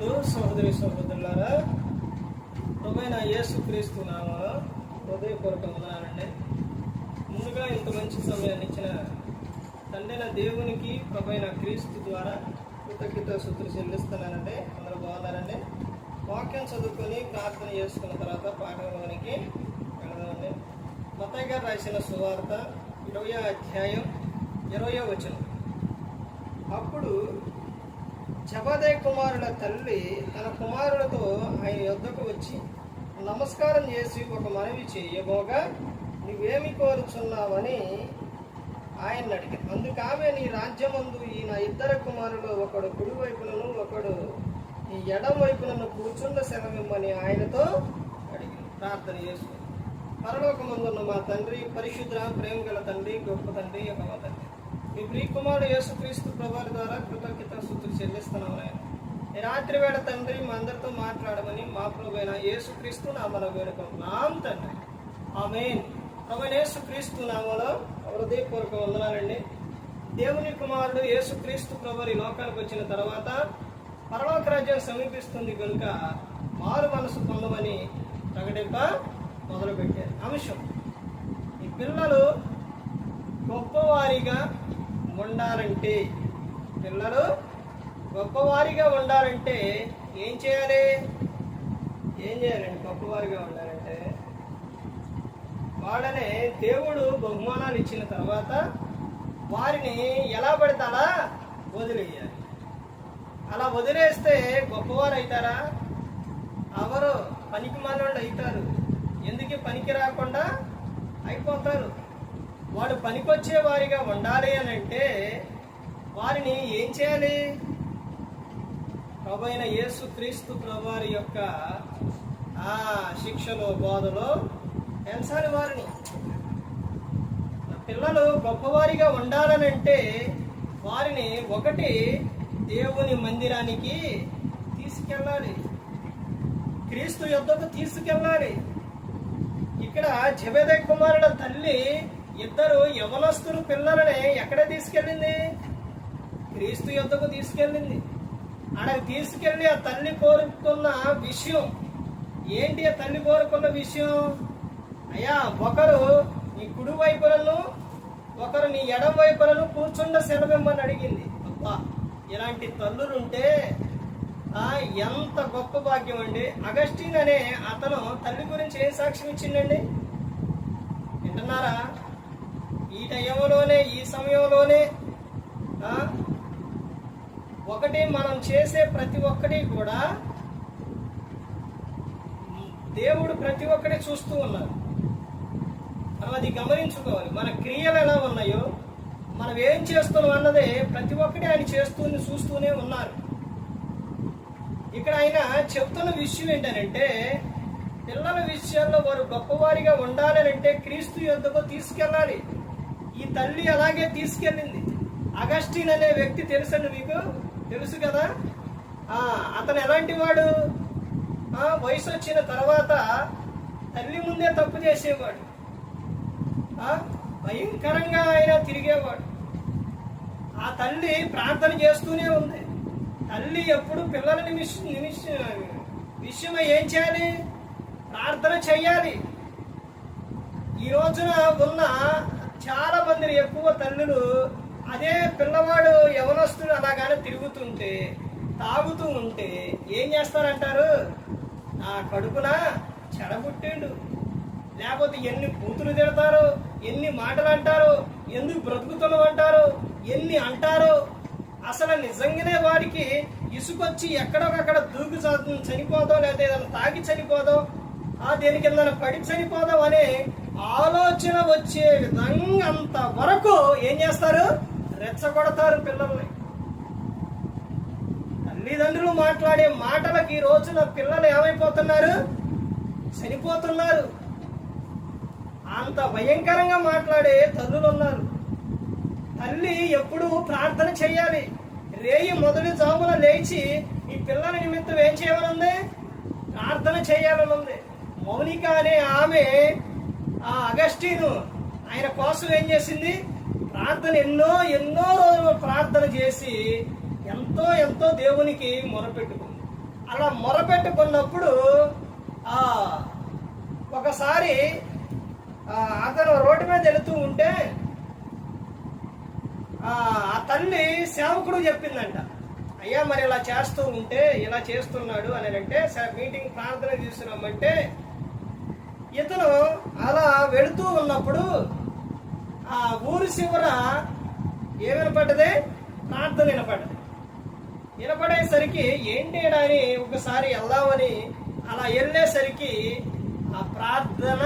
నందు సహోదరి సహోదరులారా ప్రభుత్వ యేసుక్రీస్తు క్రీస్తు హృదయపూర్వక వందనాలండి. ముందుగా ఇంత మంచి సమయాన్ని ఇచ్చిన తండ్రిన దేవునికి ప్రభైన క్రీస్తు ద్వారా కృతజ్ఞత శుద్ధులు చెల్లిస్తున్నానండి. అందరూ బాగున్నారండి? వాక్యం చదువుకొని ప్రార్థన చేసుకున్న తర్వాత పాఠంలోనికి వెళదామండి. మతయ్య గారు రాసిన సువార్త ఇరవై అధ్యాయం ఇరవయో వచనం. అప్పుడు జబదే కుమారుల తల్లి తన కుమారులతో ఆయన యొద్దకు వచ్చి నమస్కారం చేసి ఒక మనవి చేయబోగా నువ్వేమి కోరుచున్నావని ఆయన అడిగాను అందుకు ఆమె నీ రాజ్యమందు ఈ నా ఇద్దరు కుమారులు ఒకడు కుడి వైపునను ఒకడు ఈ ఎడం వైపునను కూర్చుండ సెలవిమ్మని ఆయనతో అడిగి ప్రార్థన చేసుకుంది పరలోకమందున్న మా తండ్రి పరిశుద్ర ప్రేమ గల తండ్రి గొప్ప తండ్రి యొక్క తండ్రి మీ ప్రియకుమారుడు యేసుక్రీస్తు ప్రభావి ద్వారా కృతజ్ఞత స్థుతులు చెల్లిస్తున్నాం ఆయన రాత్రి వేళ తండ్రి మా అందరితో మాట్లాడమని మా ప్రభువైన యేసుక్రీస్తు నామలో వేడుకుంటున్నాం తండ్రి. ఆమెన్. ప్రభుత్వ యేసుక్రీస్తు నామలో హృదయపూర్వక వందనాలండి. దేవుని కుమారుడు యేసుక్రీస్తు ప్రభు లోకానికి వచ్చిన తర్వాత పరలోక రాజ్యం సమీపిస్తుంది కనుక మారు మనసు పొందమని ప్రకటింప మొదలుపెట్టారు. అంశం. ఈ పిల్లలు గొప్పవారిగా ఉండాలంటే పిల్లలు గొప్పవారిగా ఉండాలంటే ఏం చేయాలి? ఏం చేయాలండి? గొప్పవారిగా ఉండాలంటే వాళ్ళనే దేవుడు బహుమానాలు ఇచ్చిన తర్వాత వారిని ఎలా పడితే అలా వదిలేయాలి. అలా వదిలేస్తే గొప్పవారు అవుతారా? ఎవరు పనికి మనోళ్ళు అవుతారు. ఎందుకు పనికి రాకుండా అయిపోతారు? వాడు పనికొచ్చే వారిగా ఉండాలి అని అంటే వారిని ఏం చేయాలి? ప్రభైన యేసు క్రీస్తు ప్రభువారి యొక్క ఆ శిక్షలో బోధలో పెంచాలి వారిని. పిల్లలు గొప్పవారిగా ఉండాలనంటే వారిని ఒకటి దేవుని మందిరానికి తీసుకెళ్ళాలి. క్రీస్తు యుద్ధకు తీసుకెళ్ళాలి. ఇక్కడ జబేద కుమారుల తల్లి ఇద్దరు యవనస్తులు పిల్లలని ఎక్కడ తీసుకెళ్ళింది? క్రీస్తు యుద్ధకు తీసుకెళ్ళింది. ఆడకు తీసుకెళ్ళి ఆ తల్లి కోరుకున్న విషయం. ఏంటి ఆ తల్లి కోరుకున్న విషయం? అయ్యా ఒకరు నీ కుడి వైపులను ఒకరు నీ ఎడం వైపులను కూర్చుండ సెలవిమ్మని అడిగింది. అబ్బా ఇలాంటి తల్లులుంటే ఆ ఎంత గొప్ప భాగ్యం అండి. అగస్టిన్ అనే అతను తల్లి గురించి ఏం సాక్ష్యం ఇచ్చిండండి? వింటున్నారా? టైంలోనే ఈ సమయంలోనే ఒకటి మనం చేసే ప్రతి ఒక్కటి కూడా దేవుడు ప్రతి ఒక్కటి చూస్తూ ఉన్నారు. మనం అది గమనించుకోవాలి. మన క్రియలు ఎలా ఉన్నాయో మనం ఏం చేస్తున్నాం అన్నదే ప్రతి ఒక్కటి ఆయన చేస్తూనే చూస్తూనే ఉన్నారు. ఇక్కడ ఆయన చెప్తున్న విషయం ఏంటంటే పిల్లల విషయాల్లో వారు గొప్పవారిగా ఉండాలని అంటే క్రీస్తు యుద్ధకు తీసుకెళ్ళాలి. ఈ తల్లి అలాగే తీసుకెళ్ళింది. అగస్టిన్ అనే వ్యక్తి తెలుసండి మీకు? తెలుసు కదా? అతను ఎలాంటి వాడు? వయసు వచ్చిన తర్వాత తల్లి ముందే తప్పు చేసేవాడు. భయంకరంగా ఆయన తిరిగేవాడు. ఆ తల్లి ప్రార్థన చేస్తూనే ఉంది. తల్లి ఎప్పుడు పిల్లల నిమిష నిమిష విషయమై ఏం చేయాలి? ప్రార్థన చేయాలి. ఈ రోజున ఉన్న చాలా మందిని ఎక్కువ తల్లులు అదే పిల్లవాడు యవనస్తుడు అలాగానే తిరుగుతుంటే తాగుతూ ఉంటే ఏం చేస్తారంటారు? ఆ కడుపున చెడబుట్టిండు లేకపోతే ఎన్ని కూతురు తిడతారు ఎన్ని మాటలు అంటారు ఎందుకు బ్రతుకుతున్నావు అంటారు ఎన్ని అంటారు? అసలు నిజంగానే వాడికి ఇసుకొచ్చి ఎక్కడొకక్కడ దూకి చా- చనిపోదాం లేదా ఏదైనా తాగి చనిపోదాం ఆ దేని కింద పడి చనిపోదాం అనే ఆలోచన వచ్చే విధంగా అంత వరకు ఏం చేస్తారు? రెచ్చగొడతారు పిల్లల్ని. తల్లిదండ్రులు మాట్లాడే మాటలకి ఈ రోజున పిల్లలు ఏమైపోతున్నారు? చనిపోతున్నారు. అంత భయంకరంగా మాట్లాడే తల్లులు ఉన్నారు తల్లి ఎప్పుడు ప్రార్థన చేయాలి. రేయి మొదటి జామున లేచి ఈ పిల్లల నిమిత్తం ఏం చేయాలనుంది? ప్రార్థన చేయాలనుంది. మౌనిక అనే ఆమె ఆ అగస్టీను ఆయన కోసం ఏం చేసింది? ప్రార్థన ఎన్నో ఎన్నో రోజులు ప్రార్థన చేసి ఎంతో ఎంతో దేవునికి మొరపెట్టుకుంది అలా మొరపెట్టుకున్నప్పుడు ఆ ఒకసారి అతను రోడ్డు మీద వెళుతూ ఉంటే ఆ ఆ తల్లి సేవకుడు చెప్పిందంట. అయ్యా మరి ఇలా చేస్తూ ఉంటే ఇలా చేస్తున్నాడు అని అంటే సార్ మీటింగ్ ప్రార్థన చేస్తున్నామంటే ఇతను అలా వెళుతూ ఉన్నప్పుడు ఆ ఊరి చివర ఏ వినపడ్డది ప్రార్థన వినపడ్డది. వినపడేసరికి ఏంటి అని ఒకసారి వెళ్దామని అలా వెళ్ళేసరికి ఆ ప్రార్థన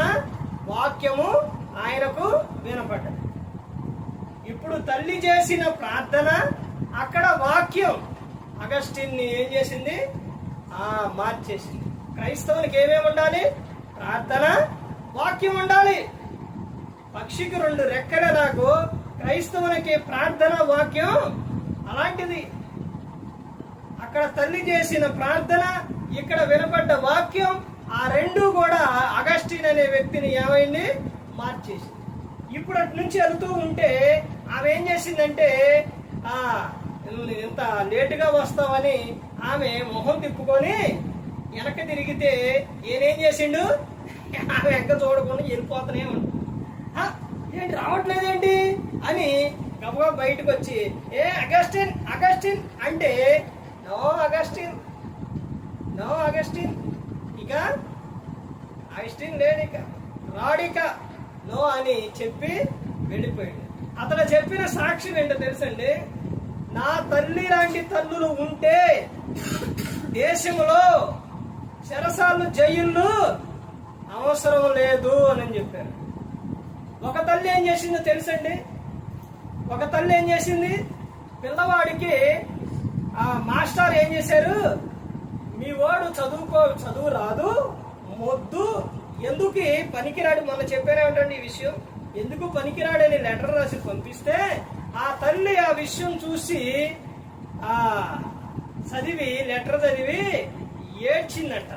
వాక్యము ఆయనకు వినపడ్డది. ఇప్పుడు తల్లి చేసిన ప్రార్థన అక్కడ వాక్యం. అగస్టిన్ని ఏం చేసింది? ఆ మార్చేసింది. క్రైస్తవునికి ఏమేమి ఉండాలి? ప్రార్థన వాక్యం ఉండాలి. పక్షికి రెండు రెక్కల నాకు క్రైస్తవులకి ప్రార్థన వాక్యం అలాంటిది. అక్కడ తల్లి చేసిన ప్రార్థన ఇక్కడ వినపడ్డ వాక్యం ఆ రెండు కూడా అగస్టిన్ అనే వ్యక్తిని ఏమైంది? మార్చేసింది. ఇప్పుడు అటు నుంచి వెళ్తూ ఉంటే ఆమె ఏం చేసిందంటే ఆ ఇంత లేటుగా వస్తామని ఆమె మొహం తిప్పుకొని వెనక్కి తిరిగితే ఈయనేం చేసిండు? ఆమె వెనక చూడకుండా వెళ్ళిపోతూనే ఉండు. ఏంటి రావట్లేదేంటి? అని గబగబా బయటకు వచ్చి ఏ అగస్టిన్ అగస్టిన్ అంటే నో అగస్టిన్ నో అగస్టిన్ ఇక అగస్టిన్ లేడిక రాడిక నో అని చెప్పి వెళ్ళిపోయాడు అతను చెప్పిన సాక్ష్యం ఏంటో తెలుసండి? నా తల్లి లాంటి తల్లులు ఉంటే దేశంలో చెరసాలు జైళ్ళు అవసరం లేదు అని చెప్పారు. ఒక తల్లి ఏం చేసిందో తెలుసండి? ఒక తల్లి ఏం చేసింది? పిల్లవాడికి ఆ మాస్టర్ ఏం చేశారు? మీ వాడు చదువుకో చదువు రాదు మొద్దు. ఎందుకు పనికిరాడు? మొన్న చెప్పారేమిటండి ఈ విషయం? ఎందుకు పనికిరాడని లెటర్ రాసి పంపిస్తే ఆ తల్లి ఆ విషయం చూసి ఆ చదివి లెటర్ చదివి ఏడ్చిందంట.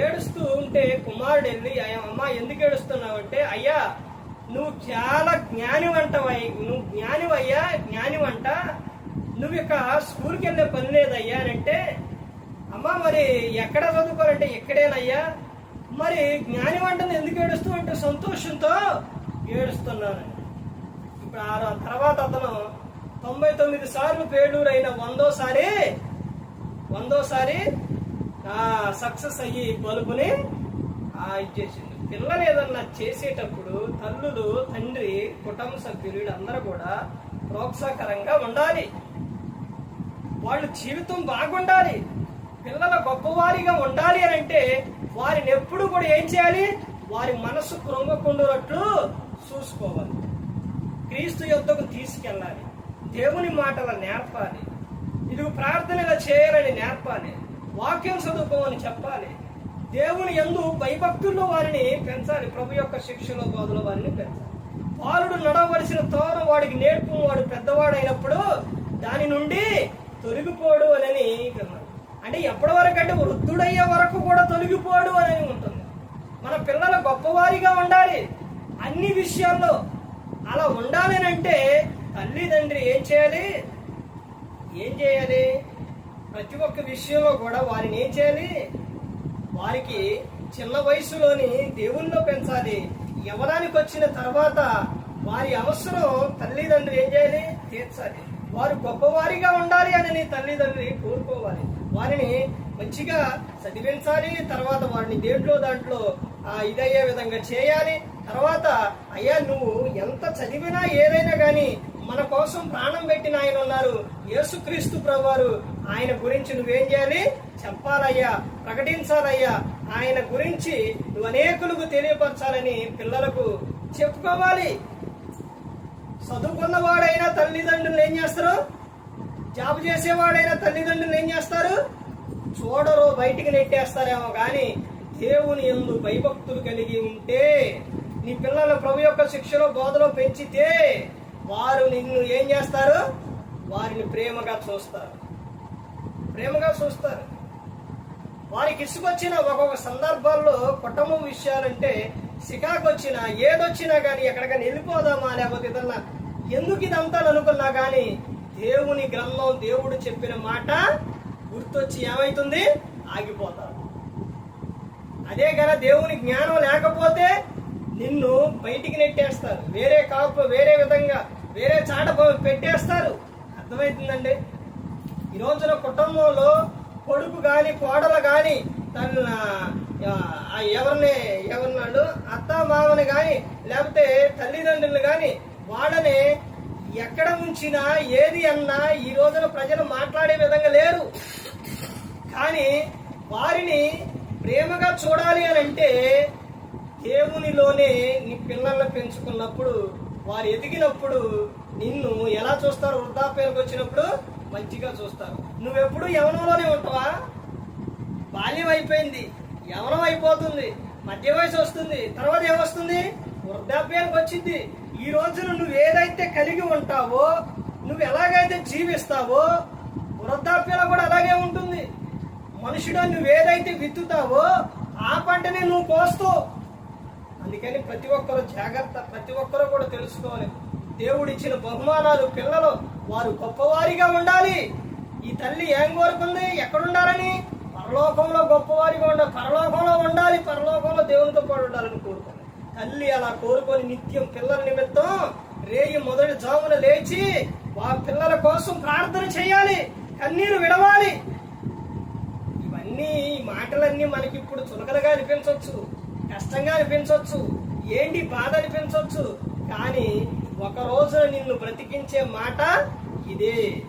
ఏడుస్తూ ఉంటే కుమారుడు వెళ్ళి "అయ్యా, అమ్మ ఎందుకు ఏడుస్తున్నావు అంటే అయ్యా నువ్వు చాలా జ్ఞానివంటవై నువ్వు జ్ఞానివయ్యా జ్ఞానివంట. నువ్వు ఇక స్కూల్కి వెళ్ళే పని లేదయ్యా అని అంటే అమ్మా మరి ఎక్కడ చదువుకోవాలంటే ఎక్కడేనయ్యా మరి జ్ఞాని వంటను ఎందుకు ఏడుస్తూ అంటే సంతోషంతో ఏడుస్తున్నాను ఇప్పుడు ఆ తర్వాత అతను తొంభై తొమ్మిది సార్లు పేడూరు అయిన వందోసారి వందోసారి సక్సెస్ అయ్యి బలుపుని ఆ, ఇచ్చేసింది పిల్లలు ఏదన్నా చేసేటప్పుడు తల్లులు తండ్రి కుటుంబ సభ్యులు వీళ్ళందరూ కూడా ప్రోత్సాహకరంగా ఉండాలి. వాళ్ళు జీవితం బాగుండాలి. పిల్లల గొప్పవారిగా ఉండాలి అని అంటే వారిని ఎప్పుడు కూడా ఏం చేయాలి? వారి మనసు కృంగకుండునట్లు చూసుకోవాలి. క్రీస్తు యుద్ధకు తీసుకెళ్ళాలి. దేవుని మాటలు నేర్పాలి. ఇది ప్రార్థనగా చేయాలని నేర్పాలి. వాక్యం చదువుకోమని చెప్పాలి. దేవుని ఎందు భయభక్తుల్లో వారిని పెంచాలి. ప్రభు యొక్క శిక్షలో బోధలో వారిని పెంచాలి. బాలుడు నడవలసిన తోర వాడికి నేర్పు వాడు పెద్దవాడైనప్పుడు దాని నుండి తొలగిపోడు అని విన్నాను అంటే ఎప్పటి వరకు అంటే వృద్ధుడయ్యే వరకు కూడా తొలగిపోడు అని ఉంటుంది. మన పిల్లలు గొప్పవారిగా ఉండాలి. అన్ని విషయాల్లో అలా ఉండాలి అంటే తల్లిదండ్రి ఏం చేయాలి? ఏం చేయాలి? ప్రతి ఒక్క విషయంలో కూడా వారిని ఏం చేయాలి? వారికి చిన్న వయసులోని దేవుల్లో పెంచాలి. యవనానికి వచ్చిన తర్వాత వారి అవసరం తల్లిదండ్రులు ఏం చేయాలి? తీర్చాలి. వారు గొప్పవారిగా ఉండాలి అని నీ కోరుకోవాలి. వారిని మంచిగా చదివించాలి. తర్వాత వారిని దేంట్లో దాంట్లో ఇదయ్యే విధంగా చేయాలి. తర్వాత అయ్యా నువ్వు ఎంత చదివినా ఏదైనా కానీ మన కోసం ప్రాణం పెట్టిన ఆయన ఉన్నారు యేసుక్రీస్తు ప్రభువారు ఆయన గురించి నువ్వేం చేయాలి? చెప్పాలయ్యా ప్రకటించాలయ్యా. ఆయన గురించి నువ్వు అనేకులకు తెలియపరచాలని పిల్లలకు చెప్పుకోవాలి. చదువుకున్నవాడైనా తల్లిదండ్రులు ఏం చేస్తారు? జాబ్ చేసేవాడైనా తల్లిదండ్రులు ఏం చేస్తారు? చూడరు బయటికి నెట్టేస్తారేమో కానీ దేవుని ఎందు భయభక్తులు కలిగి ఉంటే నీ పిల్లలు ప్రభు యొక్క శిక్షలో బోధలో పెంచితే వారు నిన్ను ఏం చేస్తారు? వారిని ప్రేమగా చూస్తారు. ప్రేమగా చూస్తారు. వారికి ఇసుకొచ్చిన ఒక్కొక్క సందర్భాల్లో కుటుంబం విషయాలంటే సికాకు వచ్చినా ఏదొచ్చినా కానీ ఎక్కడికైనా వెళ్ళిపోదామా లేకపోతే ఏదన్నా ఎందుకు ఇదంతా అనుకున్నా కానీ దేవుని గ్రంథం దేవుడు చెప్పిన మాట గుర్తొచ్చి ఏమైతుంది? ఆగిపోతారు. అదే కదా దేవుని జ్ఞానం లేకపోతే నిన్ను బయటికి నెట్టేస్తారు. వేరే కాపు వేరే విధంగా వేరే చాట పెట్టేస్తారు. అర్థమవుతుందండి ఈ రోజున కుటుంబంలో కొడుకు గాని కోడలు గాని తన ఎవరిని ఎవరినాడు అత్త మామని గాని లేకపోతే తల్లిదండ్రులు గాని వాళ్ళని ఎక్కడ ఉంచినా ఏది అన్నా ఈ రోజున ప్రజలు మాట్లాడే విధంగా లేరు. కానీ వారిని ప్రేమగా చూడాలి అని అంటే దేవునిలోనే నీ పిల్లల్ని పెంచుకున్నప్పుడు వారు ఎదిగినప్పుడు నిన్ను ఎలా చూస్తారు? వృద్ధాప్యానికి వచ్చినప్పుడు మంచిగా చూస్తారు. నువ్వెప్పుడు యవనంలోనే ఉంటావా? బాల్యం అయిపోయింది. యవనం అయిపోతుంది. మధ్య వయసు వస్తుంది. తర్వాత ఏమొస్తుంది? వృద్ధాప్యానికి వచ్చింది. ఈ రోజున నువ్వు ఏదైతే కలిగి ఉంటావో నువ్వు ఎలాగైతే జీవిస్తావో వృద్ధాప్యంలో కూడా అలాగే ఉంటుంది. మనుషుడు నువ్వు ఏదైతే విత్తుతావో ఆ పంటని నువ్వు కోస్తావు అందుకని ప్రతి ఒక్కరు జాగ్రత్త ప్రతి ఒక్కరు కూడా తెలుసుకోవాలి. దేవుడిచ్చిన బహుమానాలు పిల్లలు వారు గొప్పవారిగా ఉండాలి. ఈ తల్లి ఏం కోరుకుంది? ఎక్కడుండాలని? పరలోకంలో గొప్పవారిగా ఉండాలి పరలోకంలో ఉండాలి పరలోకంలో దేవునితో పాటు ఉండాలని కోరుకుంది. తల్లి అలా కోరుకొని నిత్యం పిల్లల నిమిత్తం రేయి మొదటి జామున లేచి ఆ పిల్లల కోసం ప్రార్థన చేయాలి కన్నీరు విడవాలి. ఇవన్నీ ఈ మాటలన్నీ మనకి ఇప్పుడు చులకలుగా అనిపించవచ్చు. కష్టంగా అనిపించవచ్చు ఏంటి బాధ అనిపించవచ్చు కానీ ఒక రోజున నిన్ను బ్రతికించే మాట ఇదే.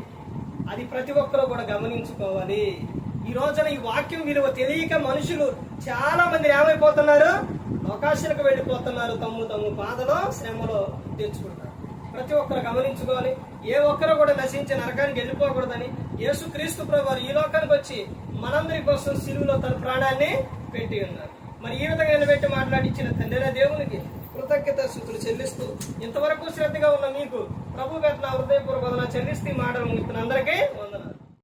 అది ప్రతి ఒక్కరూ కూడా గమనించుకోవాలి. ఈ రోజున ఈ వాక్యం విలువ తెలియక మనుషులు చాలా మంది ఏమైపోతున్నారు? అవకాశాలకు వెళ్ళిపోతున్నారు. తమ్ము తమ్ము బాధలో శ్రమలో తెచ్చుకుంటారు. ప్రతి ఒక్కరు గమనించుకోవాలి. ఏ ఒక్కరు కూడా నశించే నరకానికి వెళ్ళిపోకూడదని యేసుక్రీస్తు ప్రభు ఈ లోకానికి వచ్చి మనందరి కోసం సిలువులో తన ప్రాణాన్ని పెట్టి ఉన్నారు. మరి ఈ విధంగా నిలబెట్టి మాట్లాడించిన తండ్రి దేవునికి కృతజ్ఞత శుద్ధులు చెల్లిస్తూ ఇంతవరకు శ్రద్ధగా ఉన్న మీకు ప్రభు నా హృదయపూర్వక చెల్లిస్తూ మాటలు ముగిస్తున్న అందరికీ వందనాలు.